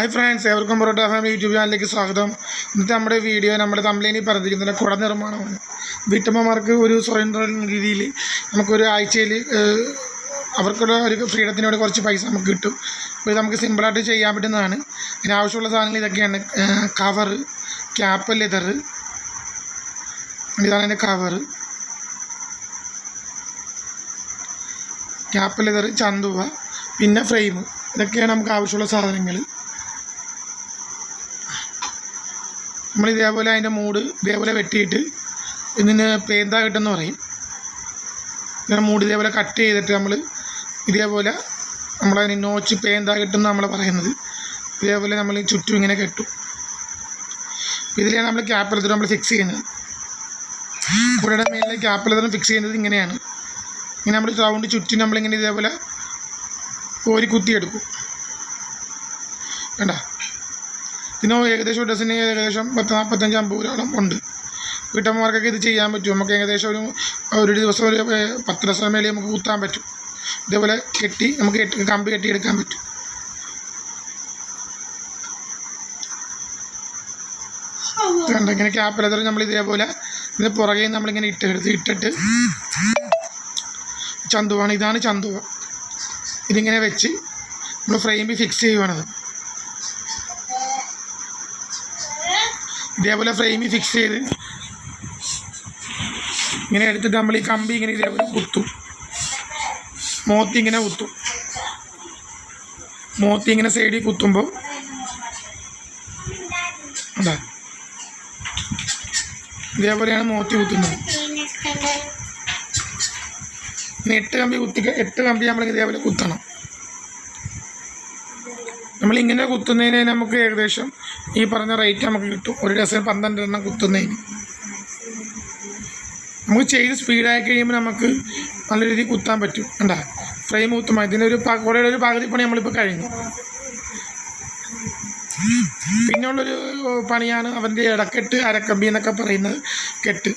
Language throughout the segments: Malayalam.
ഹായ് ഫ്രണ്ട്സ് ഏവർക്കും പൊറോട്ട ഫാമിലി യൂട്യൂബ് ചാനലിലേക്ക് സ്വാഗതം. ഇന്നത്തെ നമ്മുടെ വീഡിയോ നമ്മുടെ തമ്പ്ലേനി പറഞ്ഞിരിക്കുന്നത് കുട നിർമ്മാണമാണ്. വീട്ടമ്മമാർക്ക് ഒരു സ്വയം രീതിയിൽ നമുക്കൊരു ആഴ്ചയിൽ അവർക്കുള്ള ഒരു ഫ്രീഡത്തിനോട് കുറച്ച് പൈസ നമുക്ക് കിട്ടും. അപ്പോൾ ഇത് നമുക്ക് സിമ്പിളായിട്ട് ചെയ്യാൻ പറ്റുന്നതാണ്. ഇതിന് ആവശ്യമുള്ള സാധനങ്ങൾ ഇതൊക്കെയാണ്. കവർ ക്യാപ്പ് ലെതർ ഇതാണ് അതിന്റെ കവർ ക്യാപ്പ് ലെതർ ചന്തുവ. പിന്നെ ഫ്രെയിം ഇതൊക്കെയാണ് നമുക്ക് ആവശ്യമുള്ള സാധനങ്ങൾ. നമ്മൾ ഇതേപോലെ അതിന്റെ മൂട് ഇതേപോലെ വെട്ടിയിട്ട് ഇതിന് പേന്ത കിട്ടെന്ന് പറയും. ഇങ്ങനെ മൂട് ഇതേപോലെ കട്ട് ചെയ്തിട്ട് നമ്മൾ ഇതേപോലെ നമ്മളതിന് നോച്ച് പേന്ത കിട്ടും നമ്മൾ പറയുന്നത്. ഇതേപോലെ നമ്മൾ ചുറ്റും ഇങ്ങനെ കെട്ടും. ഇതിലാണ് നമ്മൾ ക്യാപ്പ് നമ്മൾ ഫിക്സ് ചെയ്യുന്നത്. കുടയുടെ മേലിലെ ക്യാപ്പ് എടുത്തിട്ട് ഫിക്സ് ചെയ്യുന്നത് ഇങ്ങനെയാണ്. ഇങ്ങനെ നമ്മൾ റൗണ്ട് ചുറ്റും നമ്മളിങ്ങനെ ഇതേപോലെ കോരി കുത്തിയെടുക്കും. വേണ്ട ഇതിന് ഏകദേശം ഒരു ഡസന് ഏകദേശം പത്ത് നാൽപ്പത്തഞ്ച് അമ്പത് രൂപയോളം ഉണ്ട്. വീട്ടമ്മമാർക്കൊക്കെ ഇത് ചെയ്യാൻ പറ്റും. നമുക്ക് ഏകദേശം ഒരു ഒരു ദിവസം ഒരു പത്ത് ദിവസം മേലെ നമുക്ക് കുത്താൻ പറ്റും. ഇതേപോലെ കെട്ടി നമുക്ക് കെട്ടി കമ്പി കെട്ടിയെടുക്കാൻ പറ്റും. ഇങ്ങനെ ക്യാപ്പിലെത്തരം നമ്മൾ ഇതേപോലെ ഇതിന് പുറകെ നമ്മളിങ്ങനെ ഇട്ടെടുത്ത് ഇട്ടിട്ട് ചന്തുവാണ്. ഇതാണ് ചന്തുവ. ഇതിങ്ങനെ വെച്ച് നമ്മൾ ഫ്രെയിമിൽ ഫിക്സ് ചെയ്യുവാണത്. ഇതേപോലെ ഫ്രെയിമിൽ ഫിക്സ് ചെയ്ത് ഇങ്ങനെ എടുത്തിട്ട് നമ്മൾ ഈ കമ്പി ഇങ്ങനെ ഇതേപോലെ കുത്തും. മോത്തി ഇങ്ങനെ കുത്തും. മോത്തി ഇങ്ങനെ സൈഡിൽ കുത്തുമ്പോൾ അതാ ഇതേപോലെയാണ് മോത്തി കുത്തുന്നത്. ഇനി എട്ട് കമ്പി കുത്തി എട്ട് കമ്പി നമ്മൾ ഇതേപോലെ കുത്തണം. നമ്മളിങ്ങനെ കുത്തുന്നതിന് നമുക്ക് ഏകദേശം ഈ പറഞ്ഞ റേറ്റ് നമുക്ക് കിട്ടും. ഒരു ഡസൻ പന്ത്രണ്ട് എണ്ണം കുത്തുന്നതിന്. നമുക്ക് ചെയ്ത് സ്പീഡായി കഴിയുമ്പോൾ നമുക്ക് നല്ല രീതിയിൽ കുത്താൻ പറ്റും. കണ്ടാ? ഫ്രെയിം കുത്തുമ്പോൾ ഇതിന്റെ ഒരു കുറേ ഒരു പകുതി പണി നമ്മളിപ്പോൾ കഴിഞ്ഞു. പിന്നെയുള്ളൊരു പണിയാണ് അവന്റെ ഇടക്കെട്ട് അരക്കമ്പി എന്നൊക്കെ പറയുന്നത് കെട്ട്.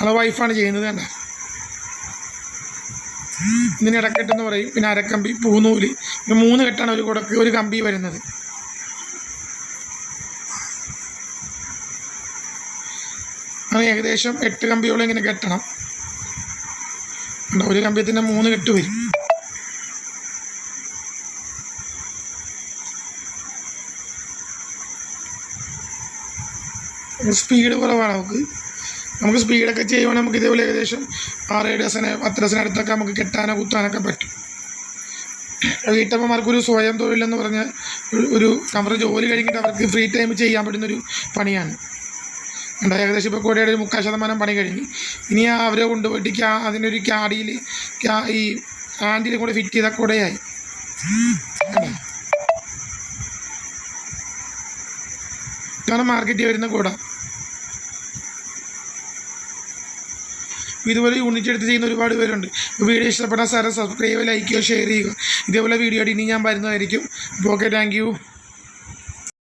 അത് വൈഫാണ് ചെയ്യുന്നത് കണ്ട? ഇതിന് ഇടക്കെട്ടെന്ന് പറയും. പിന്നെ അരക്കമ്പി പൂനൂൽ. മൂന്ന് കെട്ടാണ് ഒരു കുടക്ക് ഒരു കമ്പി വരുന്നത്. അങ്ങനെ ഏകദേശം എട്ട് കമ്പിയോളം ഇങ്ങനെ കെട്ടണം. ഒരു കമ്പിയത്തിന്റെ മൂന്ന് കെട്ട് വരും. സ്പീഡ് കുറവാണ് നമുക്ക് നമുക്ക് സ്പീഡൊക്കെ ചെയ്യുവാണെങ്കിൽ നമുക്ക് ഇതേപോലെ ഏകദേശം ആറ് ഡസന് പത്ത് ഡസന് അടുത്തൊക്കെ നമുക്ക് കെട്ടാനോ കുത്താനൊക്കെ പറ്റും. വീട്ടമ്മമാർക്കൊരു സ്വയം തൊഴിലെന്ന് പറഞ്ഞ ഒരു അവരുടെ ജോലി കഴിഞ്ഞിട്ട് അവർക്ക് ഫ്രീ ടൈം ചെയ്യാൻ പറ്റുന്നൊരു പണിയാണ്. കണ്ടോ? ഏകദേശം ഇപ്പോൾ കോടിയുടെ ഒരു മുക്കാൽ ശതമാനം പണി കഴിഞ്ഞ്. ഇനി അവരെ കൊണ്ടുപോയിട്ട് ക്യാ അതിനൊരു ക്യാഡിയിൽ ക്യാ ഈ ആന്റിയിൽ കൂടെ ഫിറ്റ് ചെയ്ത കുടയായി? ഇതാണ് മാർക്കറ്റിൽ വരുന്ന കുട. ഇതുപോലെ യൂണിറ്റ് എടുത്ത് ചെയ്യുന്ന ഒരുപാട് പേരുണ്ട്. വീഡിയോ ഇഷ്ടപ്പെട്ടാൽ സാറ് സബ്സ്ക്രൈബ് ലൈക്ക് ചെയ്യുക ഷെയർ ചെയ്യുക. ഇതേപോലെ വീഡിയോ ഇനി ഞാൻ വരുന്നതായിരിക്കും. Okay thank